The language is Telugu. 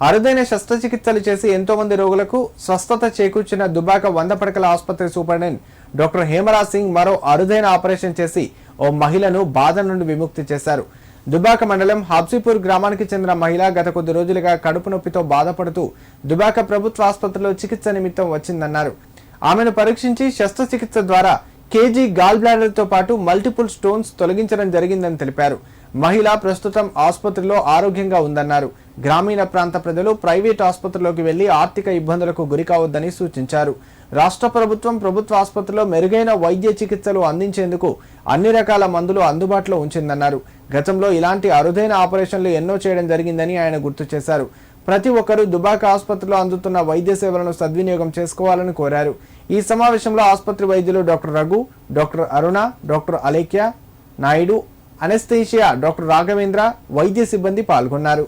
అరుదైన శస్త్రచికిత్సలు చేసి ఎంతో మంది రోగులకు స్వస్థత చేకూర్చిన దుబాక వంద పడకల ఆసుపత్రి సూపరింటెండెంట్ డాక్టర్ హేమరాజ్ సింగ్ మరో అరుదైన ఆపరేషన్ చేసి ఓ మహిళను బాధ నుండి విముక్తి చేశారు. దుబాక మండలం హాబ్సీపూర్ గ్రామానికి చెందిన మహిళ గత కొద్ది రోజులుగా కడుపు నొప్పితో బాధపడుతూ దుబాక ప్రభుత్వ ఆసుపత్రిలో చికిత్స నిమిత్తం వచ్చిందన్నారు. ఆమెను పరీక్షించి శస్త్రచికిత్స ద్వారా కేజీ గాల్ బ్లాడర్తో పాటు మల్టిపుల్ స్టోన్స్ తొలగించడం జరిగిందని తెలిపారు. మహిళ ప్రస్తుతం ఆసుపత్రిలో ఆరోగ్యంగా ఉందన్నారు. గ్రామీణ ప్రాంత ప్రజలు ప్రైవేట్ ఆసుపత్రిలోకి వెళ్ళి ఆర్థిక ఇబ్బందులకు గురికావద్దని సూచించారు. రాష్ట్ర ప్రభుత్వం ప్రభుత్వ ఆసుపత్రిలో మెరుగైన వైద్య చికిత్సలు అందించేందుకు అన్ని రకాల మందులు అందుబాటులో ఉంచిందన్నారు. గతంలో ఇలాంటి అరుదైన ఆపరేషన్లు ఎన్నో చేయడం జరిగిందని ఆయన గుర్తు చేశారు. ప్రతి ఒక్కరూ దుబాక ఆసుపత్రిలో అందుతున్న వైద్య సేవలను సద్వినియోగం చేసుకోవాలని కోరారు. ఈ సమావేశంలో ఆసుపత్రి వైద్యులు doctor Raghu doctor Aruna doctor Alekhya Naidu anaesthesia doctor Raghavendra వైద్య సిబ్బంది పాల్గొన్నారు.